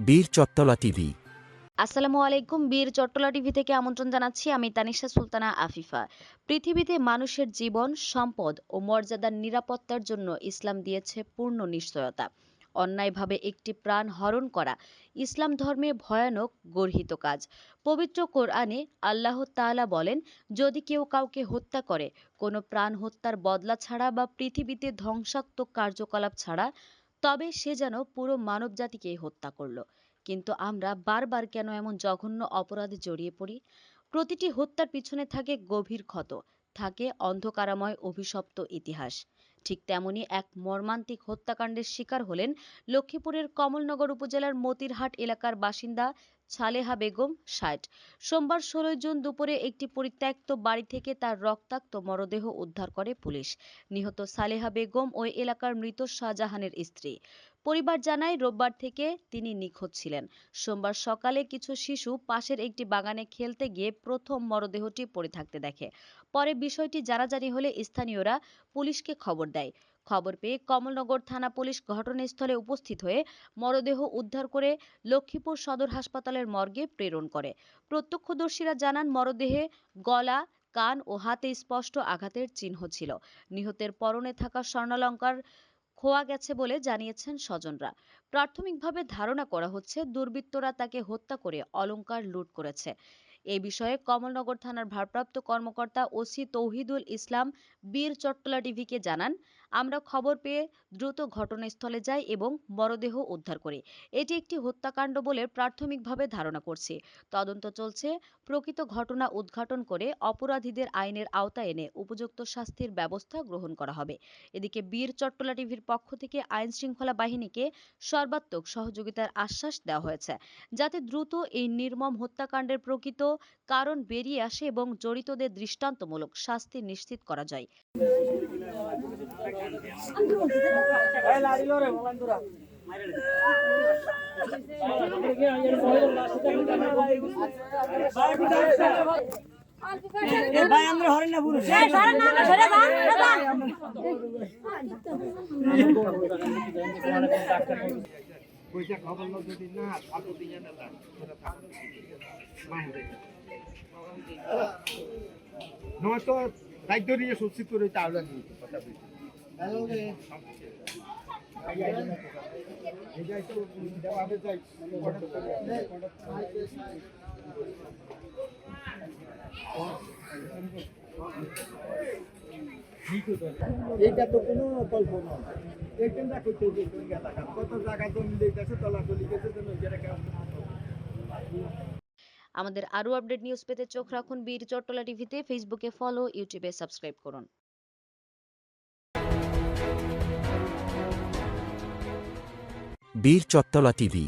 বীর চত্তলা টিভি। আসসালামু আলাইকুম, বীর চট্টলা টিভি থেকে আমন্ত্রণ জানাচ্ছি আমি তানিশা সুলতানা আফিফা। পৃথিবীতে মানুষের জীবন, সম্পদ ও মর্যাদার নিরাপত্তার জন্য ইসলাম দিয়েছে পূর্ণ নিশ্চয়তা। অন্যায়ভাবে একটি প্রাণ হরণ করা ইসলাম ধর্মে ভয়ানক গর্হিত কাজ। পবিত্র কোরআনে আল্লাহ তাআলা বলেন, যদি কেউ কাউকে হত্যা করে, কোনো প্রাণ হত্যার বদলা ছাড়া বা পৃথিবীতে ধ্বংসাত্মক কার্যকলাপ ছাড়া তবে সে যেন পুরো মানবজাতিকেই হত্যা করল। কিন্তু আমরা বারবার কেন এমন জঘন্য অপরাধে জড়িয়ে পড়ি? প্রতিটি হত্যার পিছনে থাকে গভীর ক্ষত, থাকে অন্ধকারাময় অভিশপ্ত ইতিহাস। ঠিক তেমনি এক মর্মান্তিক হত্যাকাণ্ডের শিকার হলেন লক্ষ্মীপুরের কমলনগর উপজেলার মতিরহাট এলাকার বাসিন্দা ছালেহা বেগম ষাট। সোমবার ষোলোই জুন দুপুরে একটি পরিত্যক্ত বাড়ি থেকে তার রক্তাক্ত মরদেহ উদ্ধার করে পুলিশ। নিহত সালেহা বেগম ওই এলাকার মৃত শাহজাহানের স্ত্রী। পরিবার জানায়, রোববার থেকে তিনি নিখোঁজ ছিলেন। সোমবার সকালে কিছু শিশু পাশের একটি বাগানে খেলতে গিয়ে প্রথম মরদেহটি পড়ে থাকতে দেখে। পরে বিষয়টি জানাজানি হলে স্থানীয়রা পুলিশকে খবর দেয়। খবর পেয়ে কমলনগর থানা পুলিশ ঘটনাস্থলে উপস্থিত হয়ে মরদেহ উদ্ধার করে লক্ষ্মীপুর সদর হাসপাতালের মর্গে প্রেরণ করে। প্রত্যক্ষদর্শীরা জানান, মরদেহে গলা, কান ও হাতে স্পষ্ট আঘাতের চিহ্ন ছিল। নিহতের পরনে থাকা স্বর্ণালঙ্কার খোয়া গেছে বলে জানিয়েছেন স্বজনরা। প্রাথমিকভাবে ধারণা করা হচ্ছে, দুর্বৃত্তরা তাকে হত্যা করে অলংকার লুট করেছে। এ বিষয়ে কমলনগর থানার ভারপ্রাপ্ত কর্মকর্তা ওসি তৌহিদুল ইসলাম, বীর চট্টলা টিভিকে জানান আমরা খবর পেয়ে দ্রুত ঘটনাস্থলে যাই এবং মরদেহ উদ্ধার করি। এটি একটি হত্যাকাণ্ড বলে প্রাথমিকভাবে ধারণা করছি। তদন্ত চলছে। প্রকৃত ঘটনা উদ্ঘাটন করে অপরাধীদের আইনের আওতায় এনে উপযুক্ত শাস্তির ব্যবস্থা গ্রহণ করা হবে। এদিকে বীর চট্টলা টিভির পক্ষ থেকে আইন শৃঙ্খলা বাহিনীকে সর্বাত্মক সহযোগিতার আশ্বাস দেওয়া হয়েছে, যাতে দ্রুত এই নির্মম হত্যাকাণ্ডের প্রকৃত কারণ বেরিয়ে আসে এবং জড়িতদের দৃষ্টান্তমূলক শাস্তি নিশ্চিত করা যায়। ভাই আমরা হরেন না পুরুষ পয়সা নয়তো দায়িত্ব নিয়ে সত্যি করে তাহলে কথা বলছি। এইটা তো কোনো করতে কত জায়গা জমি তলাতলি গেছে আমাদের আরও আপডেট নিউজ পেতে চোখ রাখুন বীর চট্টলা টিভিতে। ফেসবুকে ফলো, ইউটিউবে সাবস্ক্রাইব করুন। বীর চত্তলা টিভি।